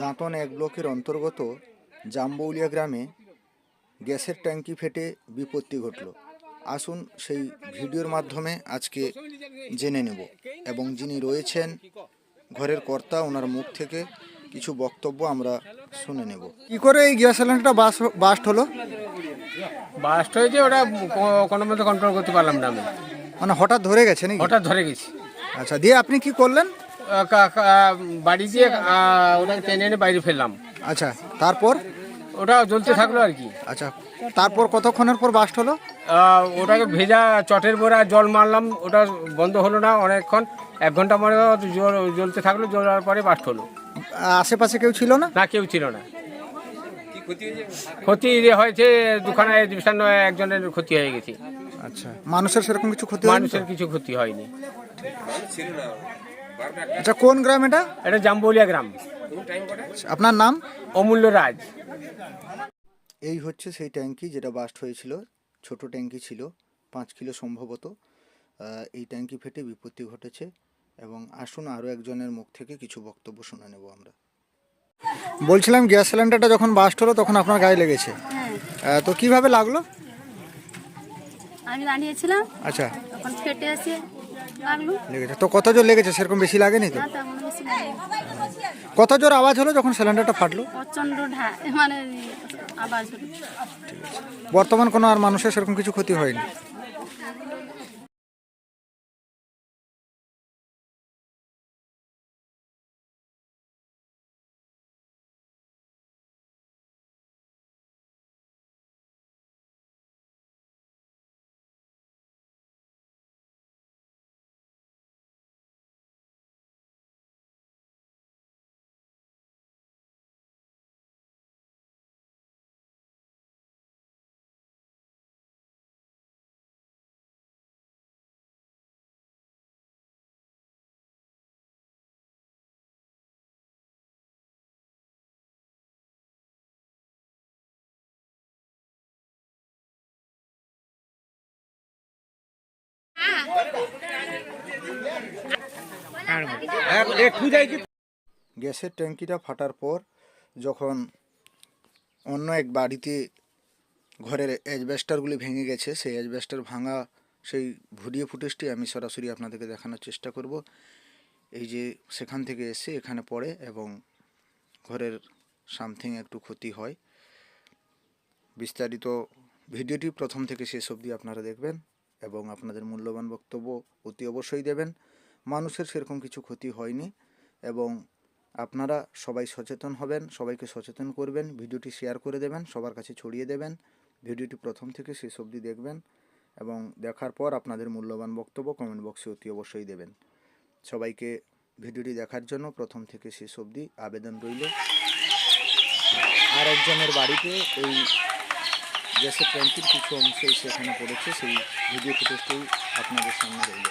দাঁতন এক ব্লকের অন্তর্গত জাম্বৌলিয়া গ্রামে গ্যাসের ট্যাঙ্কি ফেটে বিপত্তি ঘটল। আসুন সেই ভিডিওর মাধ্যমে আজকে জেনে নেব এবং যিনি রয়েছেন ঘরের কর্তা ওনার মুখ থেকে কিছু বক্তব্য আমরা শুনে নেব। কি করে এই গ্যাস সিলিন্ডারটা বাস্ট হলো? বাস্ট হয়েছে ওটা কোনো মতো কন্ট্রোল করতে পারলাম না আমি। মানে হঠাৎ ধরে গেছে নাকি? হঠাৎ ধরে গেছি। আচ্ছা দিয়ে আপনি কি করলেন? বাড়ি দিয়ে ওটাকে টেনে এনে বাইরে ফেললাম। আচ্ছা তারপর? ওটা জ্বলতে থাকল আর কি। আচ্ছা তারপর কতক্ষণের পর বাস্ট হলো? ওটাকে ভেজা চটের বোরা জল মারলাম ওটা বন্ধ হলো না অনেকক্ষণ। এক ঘণ্টা পরে জ্বল- জ্বলতে থাকল জ্বলার পরে বাস্ট হলো। আশেপাশে কেউ ছিল না? না কেউ ছিল না। ক্ষতি হয়েছে দুখানা ডিভিশন একজনের ক্ষতি হয়ে গেছে। আচ্ছা মানুষের সেরকম কিছু ক্ষতি মানুষের কিছু ক্ষতি হয়নি। আচ্ছা কোন গ্রাম এটা? এটা জাম্বলিয়া গ্রাম। আপনার নাম? অমূল্য রাজ। এই হচ্ছে সেই ট্যাঙ্কি যেটা বাস্ট হয়েছিল। ছোট ট্যাঙ্কি ছিল পাঁচ কিলো সম্ভবত। এই ট্যাঙ্কি ফেটে বিপত্তি ঘটেছে এবং আসুন আরও একজনের মুখ থেকে কিছু বক্তব্য শুনে নেব আমরা। বলছিলাম গ্যাস সিলিন্ডারটা যখন বাস্ট হলো তখন আপনার গায়ে লেগেছে। তো কীভাবে লাগল? আমি দাঁড়িয়েছিলাম আচ্ছা। তখন ফেটে লাগল লেগেছে। তো কত জোর লেগেছে? সেরকম বেশি লাগেনি তো? কত জোর আওয়াজ হলো যখন সিলিন্ডারটা ফাটলো? প্রচণ্ড মানে হলো। বর্তমান কোনো আর মানুষের সেরকম কিছু ক্ষতি হয়নি? গ্যাসের ট্যাঙ্কিটা ফাটার পর যখন অন্য এক বাড়িতে ঘরের অ্যাজবেস্টারগুলি ভেঙে গেছে, সেই অ্যাজবেস্টার ভাঙা সেই ভিডিও ফুটেজটি আমি সরাসরি আপনাদেরকে দেখানোর চেষ্টা করব। এই যে সেখান থেকে এসে এখানে পড়ে এবং ঘরের সামথিং একটু ক্ষতি হয়। বিস্তারিত ভিডিওটি প্রথম থেকে শেষ অবধি আপনারা দেখবেন। এবং আপনাদের মূল্যবান বক্তব্য অতি অবশ্যই দেবেন। মানুষের সেরকম কিছু ক্ষতি হয়নি এবং আপনারা সবাই সচেতন হবেন, সবাইকে সচেতন করবেন, ভিডিওটি শেয়ার করে দেবেন, সবার কাছে ছড়িয়ে দেবেন, ভিডিওটি প্রথম থেকে শেষ অবধি দেখবেন এবং দেখার পর আপনাদের মূল্যবান বক্তব্য কমেন্ট বক্সে অতি অবশ্যই দেবেন। সবাইকে ভিডিওটি দেখার জন্য প্রথম থেকে শেষ অবধি আবেদন রইল। আর একজনের বাড়িতে এই গ্যাসের ট্যাঙ্কির কিছু অংশ সেখানে পড়েছে সেই ভিডিও ফুটেজটাই আপনাদের সামনে রইল।